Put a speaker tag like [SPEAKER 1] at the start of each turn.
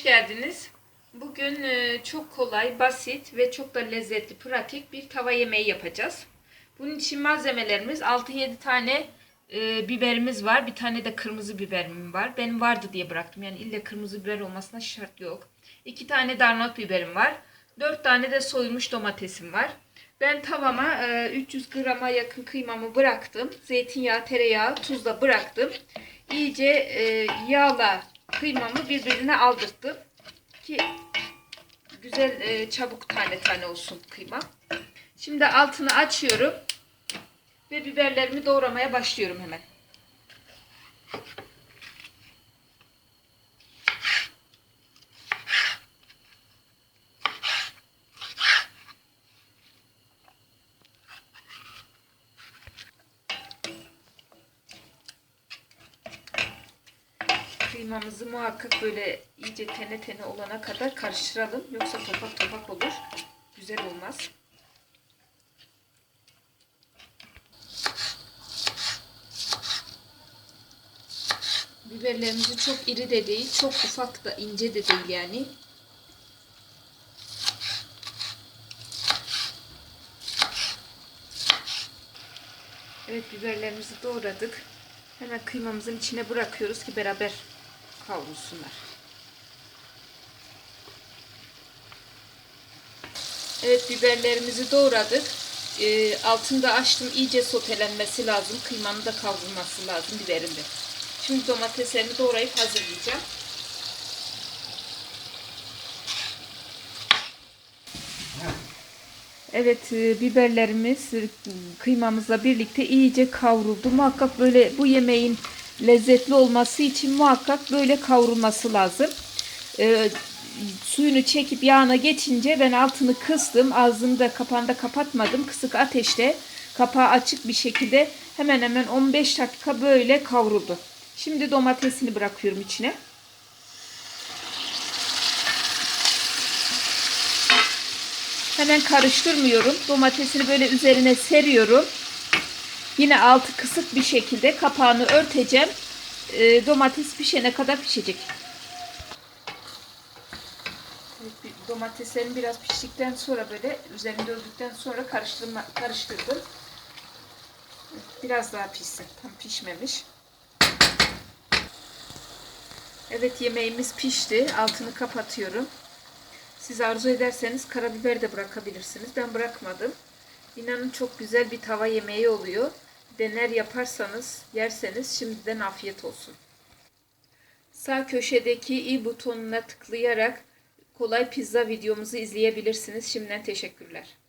[SPEAKER 1] geldiniz. Bugün e, çok kolay, basit ve çok da lezzetli, pratik bir tava yemeği yapacağız. Bunun için malzemelerimiz 6-7 tane e, biberimiz var. Bir tane de kırmızı biberim var. Benim vardı diye bıraktım. Yani illa kırmızı biber olmasına şart yok. 2 tane de Arnavut biberim var. 4 tane de soyulmuş domatesim var. Ben tavama e, 300 grama yakın kıymamı bıraktım. Zeytinyağı, tereyağı, tuzla bıraktım. İyice e, yağla kıymamı birbirine aldırttım. Ki güzel e, çabuk tane tane olsun kıyma. Şimdi altını açıyorum. Ve biberlerimi doğramaya başlıyorum hemen. Kıymamızı muhakkak böyle iyice tene tene olana kadar karıştıralım. Yoksa topak topak olur. Güzel olmaz. Biberlerimizi çok iri de değil, çok ufak da ince de değil yani. Evet biberlerimizi doğradık. Hemen kıymamızın içine bırakıyoruz ki beraber kavrulsunlar. Evet biberlerimizi doğradık. Ee, altında açtım iyice sotelenmesi lazım. Kıymanın da kavrulması lazım biberin de. Şimdi domateslerimi doğrayıp hazırlayacağım. Evet e, biberlerimiz e, kıymamızla birlikte iyice kavruldu. Muhakkak böyle bu yemeğin lezzetli olması için muhakkak böyle kavrulması lazım. E, suyunu çekip yağına geçince ben altını kıstım. Ağzını da kapağını da kapatmadım. Kısık ateşte kapağı açık bir şekilde hemen hemen 15 dakika böyle kavruldu. Şimdi domatesini bırakıyorum içine. Hemen karıştırmıyorum. Domatesini böyle üzerine seriyorum. Yine altı kısık bir şekilde kapağını örteceğim. E, domates pişene kadar pişecek. Evet, domateslerim biraz piştikten sonra böyle üzerinde öldükten sonra karıştırma, karıştırdım. Biraz daha pişsin. Tam pişmemiş. Evet yemeğimiz pişti. Altını kapatıyorum. Siz arzu ederseniz karabiber de bırakabilirsiniz. Ben bırakmadım. İnanın çok güzel bir tava yemeği oluyor. Dener yaparsanız, yerseniz şimdiden afiyet olsun. Sağ köşedeki i butonuna tıklayarak kolay pizza videomuzu izleyebilirsiniz. Şimdiden teşekkürler.